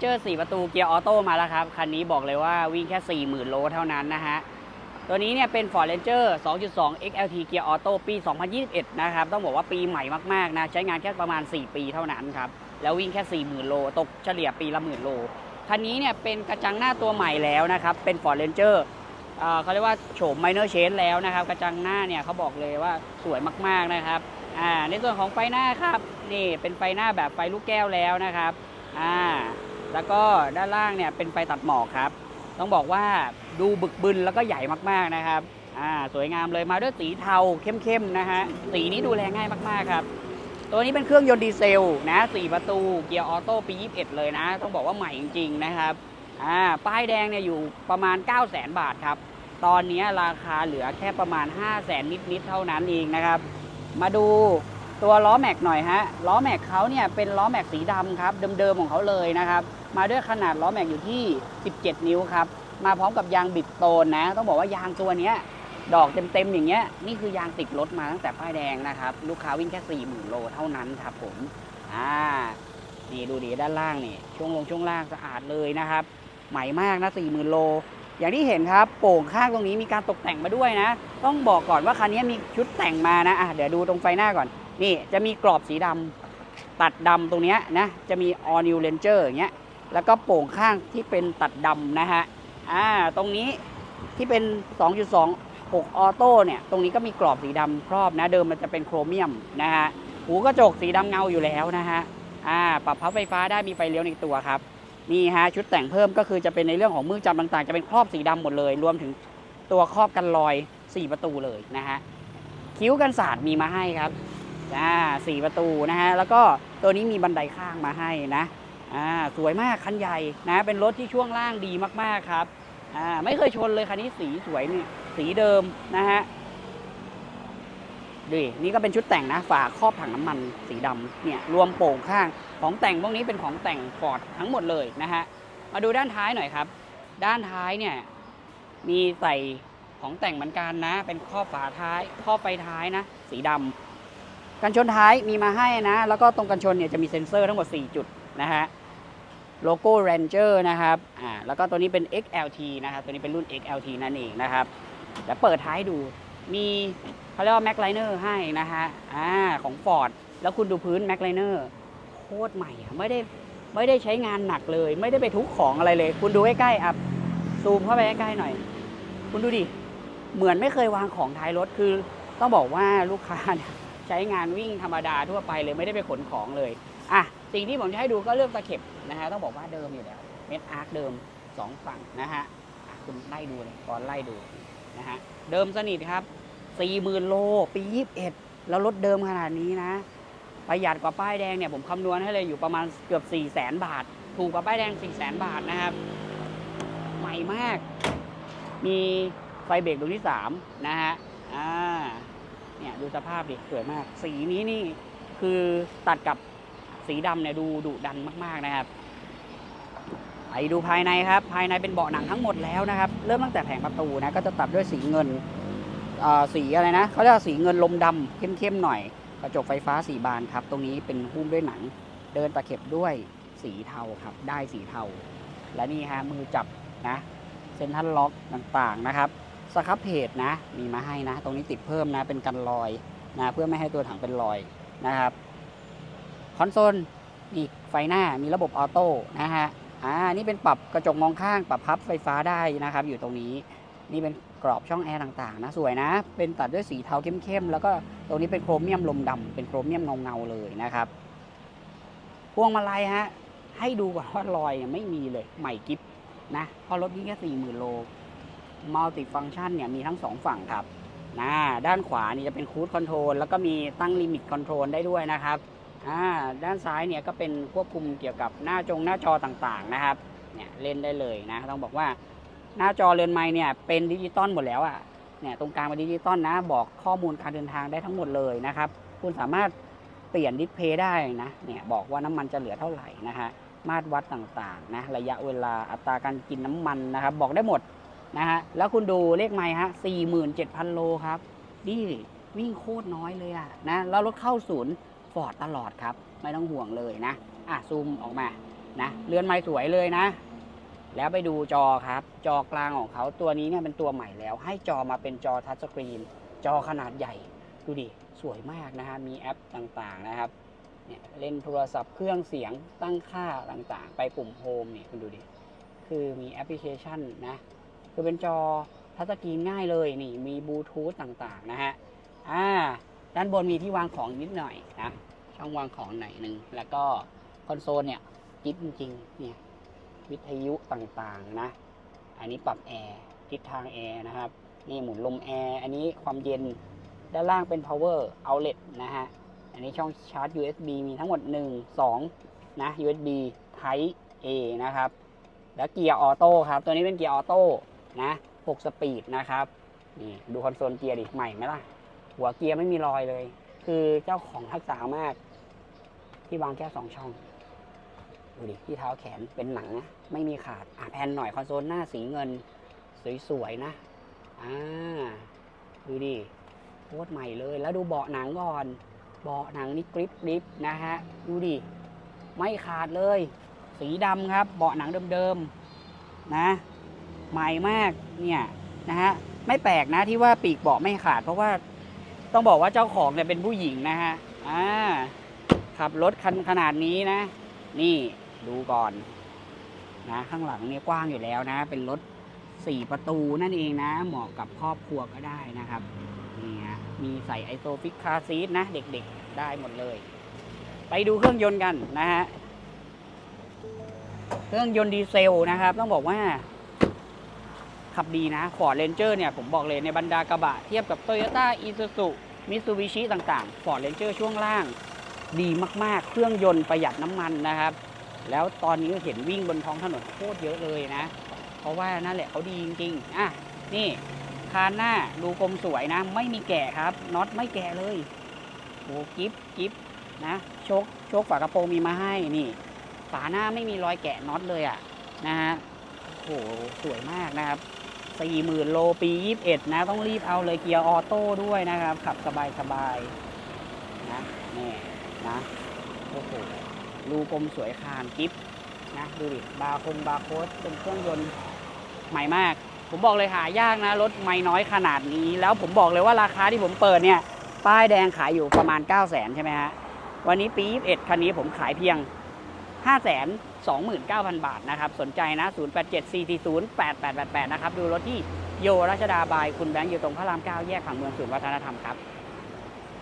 เจอ4ประตูเกียร์ออโต้มาแล้วครับ คันนี้บอกเลยว่าวิ่งแค่ 40,000 โลเท่านั้นนะฮะ ตัวนี้เนี่ยเป็น Ford Ranger 2.2 XLT เกียร์ออโต้ปี 2021 นะครับ ต้องบอกว่าปีใหม่มากๆนะ ใช้งานแค่ประมาณ 4 ปีเท่านั้นครับ แล้ววิ่งแค่ 40,000 โล ตกเฉลี่ยปีละหมื่นโล คันนี้เนี่ยเป็นกระจังหน้าตัวใหม่แล้วนะครับ เป็น Ford Ranger เอ่อเขาเรียกว่าโฉม minor change แล้วนะครับ กระจังหน้าเนี่ยเขาบอกเลยว่าสวยมากๆนะครับ ในส่วนของไฟหน้าครับ นี่เป็นไฟหน้าแบบไฟลูกแก้วแล้วนะครับ อ่า แล้วก็ด้านล่างเนี่ยเป็นไฟตัดหมอกครับ ต้องบอกว่าดูบึกบึนแล้วก็ใหญ่มากๆนะครับอ่าสวยงามเลยมาด้วยสีเทาเข้มๆนะฮะสีนี้ดูแลง่ายมากๆครับ ตัวนี้เป็นเครื่องยนต์ดีเซลนะ4ประตูเกียร์ออโต้ปี 21 เลยนะ ต้องบอกว่าใหม่จริงๆนะครับอ่าป้ายแดงเนี่ยอยู่ประมาณ 9 0 0 0 0 0 บาทครับ ตอนนี้ราคาเหลือแค่ประมาณ 5 0 0 0 0 0นิดๆเท่านั้นเองนะครับ มาดู ตัวล้อแม็กหน่อยฮะล้อแม็กเขาเนี่ยเป็นล้อแม็กสีดำครับเดิมๆของเขาเลยนะครับมาด้วยขนาดล้อแม็กอยู่ที่ 17 นิ้วครับมาพร้อมกับยางบิดโตนนะ ต้องบอกว่ายางตัวนี้ดอกเต็มๆอย่างเงี้ยนี่คือยางติดรถมาตั้งแต่ป้ายแดงนะครับลูกค้าวิ่งแค่ 40,000 โลเท่านั้นครับผมอ่านี่ดูดีด้านล่างนี่ช่วงลงช่วงล่างสะอาดเลยนะครับใหม่มากนะ 40,000 โล อย่างที่เห็นครับโป่งข้างตรงนี้มีการตกแต่งมาด้วยนะ ต้องบอกก่อนว่าคันนี้มีชุดแต่งมานะอะเดี๋ยวดูตรงไฟหน้าก่อน นี่จะมีกรอบสีดำตัดดำตรงนี้นะจะมี All New Ranger อย่างเงี้ยแล้วก็โป่งข้างที่เป็นตัดดำนะฮะอ่าตรงนี้ที่เป็น 2.2 6 ออโต้เนี่ย ตรงนี้ก็มีกรอบสีดำครอบนะ เดิมมันจะเป็นโครเมียมนะฮะ หูกระจกสีดำเงาอยู่แล้วนะฮะ อ่า ปรับพับไฟฟ้าได้มีไฟเลี้ยวในตัวครับ นี่ฮะ ชุดแต่งเพิ่มก็คือจะเป็นในเรื่องของมือจำต่างๆ จะเป็นครอบสีดำหมดเลย รวมถึงตัวครอบกันรอย 4 ประตูเลยนะฮะ คิ้วกันศาสตร์มีมาให้ครับ อ่าสี่ประตูนะฮะ แล้วก็ตัวนี้มีบันไดข้างมาให้นะ อ่า สวยมากคันใหญ่นะ เป็นรถที่ช่วงล่างดีมากๆครับ อ่า ไม่เคยชนเลยคันนี้สีสวยเนี่ยสีเดิมนะฮะดูนี่ก็เป็นชุดแต่งนะฝาครอบถังน้ำมันสีดำเนี่ยรวมโป่งข้างของแต่งพวกนี้เป็นของแต่งฟอร์ดทั้งหมดเลยนะฮะมาดูด้านท้ายหน่อยครับ ด้านท้ายเนี่ยมีใส่ของแต่งเหมือนกันนะ เป็นครอบฝาท้ายครอบไฟท้ายนะ สีดำ กันชนท้ายมีมาให้นะ แล้วก็ตรงกันชนเนี่ยจะมีเซ็นเซอร์ทั้งหมด 4 จุดนะฮะโลโก้ Ranger นะครับอ่าแล้วก็ตัวนี้เป็น XLT นะครับ ตัวนี้เป็นรุ่น XLT นั่นเองนะครับเดี๋ยวเปิดท้ายดูมีเขาเรียกว่า Mac Liner ให้นะฮะอ่าของ Ford แล้วคุณดูพื้น Mac Liner โคตรใหม่อะไม่ได้ไม่ได้ใช้งานหนักเลย ไม่ได้ไปทุกของอะไรเลย คุณดูใกล้ๆอะซูมเข้าไปใกล้ๆหน่อย คุณดูดิ เหมือนไม่เคยวางของท้ายรถคือต้องบอกว่าลูกค้าเนี่ย ใช้งานวิ่งธรรมดาทั่วไปเลยไม่ได้ไปขนของเลยอะสิ่งที่ผมจะให้ดูก็เรื่องตะเข็บนะฮะต้องบอกว่าเดิมอยู่แล้วเม็ดอาร์คเดิม 2 ฝั่งนะฮะคุณไล่ดูเลยก่อนไล่ดูนะฮะเดิมสนิทครับ40,000โลปี 21 แล้วรถเดิมขนาดนี้นะ ประหยัดกว่าป้ายแดงเนี่ยผมคำนวณให้เลยอยู่ประมาณเกือบ 4 0 0แสนบาท ถูกกว่าป้ายแดง 4 0 0แสนบาทนะครับ ใหม่มาก มีไฟเบรกดวงที่ 3 นะฮะอ่า เนี่ยดูสภาพดิสวยมาก สีนี้นี่คือตัดกับสีดำเนี่ยดูดุดันมากๆนะครับไปดูภายในครับ ภายในเป็นเบาะหนังทั้งหมดแล้วนะครับ เริ่มตั้งแต่แผงประตูนะก็จะตัดด้วยสีเงินอ่อสีอะไรนะเขาเรียกว่าสีเงินลมดำเข้มๆหน่อย กระจกไฟฟ้าสีบานครับ ตรงนี้เป็นหุ้มด้วยหนัง เดินตะเข็บด้วยสีเทาครับ ได้สีเทา และนี่ฮะมือจับนะเซ็นทันล็อกต่างๆนะครับ สครับเพจนะ มีมาให้นะ ตรงนี้ติดเพิ่มนะ เป็นกันรอยนะ เพื่อไม่ให้ตัวถังเป็นรอยนะครับ คอนโซลมีไฟหน้า มีระบบออโต้นะฮะ อ่า นี่เป็นปรับกระจกมองข้าง ปรับพับไฟฟ้าได้นะครับ อยู่ตรงนี้ นี่เป็นกรอบช่องแอร์ต่างๆนะ สวยนะ เป็นตัดด้วยสีเทาเข้มๆ แล้วก็ตรงนี้เป็นโครเมียมลมดำเป็นโครเมียมเงาๆเลยนะครับ พวงมาลัยฮะ ให้ดูก่อนว่ารอยเนี่ยไม่มีเลย ใหม่กิฟนะเพราะรถนี้แค่สี่หมื่นโล มัลติฟังชันเนี่ยมีทั้ง 2 ฝั่งครับนะด้านขวานี่จะเป็นคูดคอนโทรลแล้วก็มีตั้งลิมิตคอนโทรลได้ด้วยนะครับอ่าด้านซ้ายเนี่ยก็เป็นควบคุมเกี่ยวกับหน้าจงหน้าจอต่างๆนะครับเนี่ยเล่นได้เลยนะต้องบอกว่าหน้าจอเรือนไม้เนี่ยเป็นดิจิตอลหมดแล้วอะ่ะเนี่ยตรงกลางเป็นดิจิตอลนะบอกข้อมูลการเดินทางได้ทั้งหมดเลยนะครับ คุณสามารถเปลี่ยนดิสเพย์ได้นะเนี่ยบอกว่าน้ำมันจะเหลือเท่าไหร่นะฮะมาตรวัดต่างๆนะระยะเวลาอัตราการกินน้ำมันนะครับ บอกได้หมด นะฮะ แล้วคุณดูเลขไมล์ฮะ47,000โลครับ นี่วิ่งโคตรน้อยเลยอะนะ แล้วรถเข้าศูนย์ฟอร์ดตลอดครับ ไม่ต้องห่วงเลยนะ อะ ซูมออกมา นะ เรือนไม้สวยเลยนะ แล้วไปดูจอครับ จอกลางของเขาตัวนี้เนี่ยเป็นตัวใหม่แล้ว ให้จอมาเป็นจอทัชสกรีน จอขนาดใหญ่ ดูดิ สวยมากนะฮะ มีแอปต่างๆนะครับ เนี่ยเล่นโทรศัพท์เครื่องเสียงตั้งค่าต่างๆ ไปปุ่มโฮมเนี่ยคุณดูดิ คือมีแอปพลิเคชันนะ คือเป็นจอทัชสกรีนง่ายเลยนี่มีบลูทูธต่างๆนะฮะอ่าด้านบนมีที่วางของนิดหน่อยนะช่องวางของหน่อยหนึ่งแล้วก็คอนโซลเนี่ยจิ๊บจริงๆเนี่ยวิทยุต่างๆนะ อันนี้ปรับแอร์ทิศทางแอร์นะครับนี่หมุนลมแอร์อันนี้ความเย็นด้านล่างเป็น power outlet นะฮะอันนี้ช่องชาร์จ USB มีทั้งหมด 1 2 นะ USB Type A นะครับ แล้วเกียร์ออโต้ครับ ตัวนี้เป็นเกียร์ออโต้ นะ6สปีดนะครับ นี่ดูคอนโซลเกียร์ดิใหม่ไหมล่ะ หัวเกียร์ไม่มีรอยเลย คือเจ้าของทักษามาก ที่วางแค่สองช่อง ดูดิ ที่เท้าแขนเป็นหนังนะ ไม่มีขาด อะแผ่นหน่อยคอนโซลหน้าสีเงิน สวยๆนะ อ่า ดูดิโคตรใหม่เลย แล้วดูเบาะหนังก่อน เบาะหนังนี่กริปกริปนะฮะ ดูดิ ไม่ขาดเลย สีดำครับ เบาะหนังเดิมๆ นะ ใหม่มากเนี่ยนะฮะไม่แปลกนะที่ว่าปีกเบาะไม่ขาด เพราะว่าต้องบอกว่าเจ้าของเนี่ยเป็นผู้หญิงนะฮะอ่าขับรถคันขนาดนี้นะ นี่ดูก่อนนะข้างหลังเนี่ยกว้างอยู่แล้วนะ เป็นรถสี่ประตูนั่นเองนะ เหมาะกับครอบครัวก็ได้นะครับนี่ฮะมีใส่ไอโซฟิกคาซีทนะ เด็กๆได้หมดเลย ไปดูเครื่องยนต์กันนะฮะเครื่องยนต์ดีเซลนะครับ ต้องบอกว่า ขับดีนะ Ford Ranger เนี่ยผมบอกเลยในบรรดากระบะเทียบกับ Toyota Isuzu Mitsubishi ต่างๆ Ford Ranger ช่วงล่างดีมากๆ เครื่องยนต์ประหยัดน้ำมันนะครับ แล้วตอนนี้เห็นวิ่งบนท้องถนนโคตรเยอะเลยนะ เพราะว่านั่นแหละเขาดีจริงๆอะนี่คานหน้าดูกลมสวยนะ ไม่มีแก่ครับน็อตไม่แก่เลยโอ้กิฟกิฟนะโชคโชคฝากระโปรงมีมาให้นี่ฝาหน้าไม่มีรอยแกะน็อตเลยอะนะฮะโอ้โหสวยมากนะครับ 40,000 โลปี 21 นะ ต้องรีบเอาเลยเกียร์ออโต้ด้วยนะครับ ขับสบายๆนะนี่นะโอ้โหรูกลมสวยคานกิฟนะดูดิบาร์คงบาร์โค้ดเป็นเครื่องยนต์ใหม่มาก ผมบอกเลยหายากนะ รถไม่น้อยขนาดนี้ แล้วผมบอกเลยว่าราคาที่ผมเปิดเนี่ย ป้ายแดงขายอยู่ประมาณ 9 0 0 0 0 0 ใช่ไหมฮะวันนี้ปี 21 คันนี้ผมขายเพียง 5 2 9 0 0 0 บาทนะครับ สนใจนะ 0874408888 นะครับ ดูรถที่โยรัชดาบาย คุณแบงค์อยู่ตรงพระราม 9 แยกผังเมืองศูนย์วัฒนธรรมครับ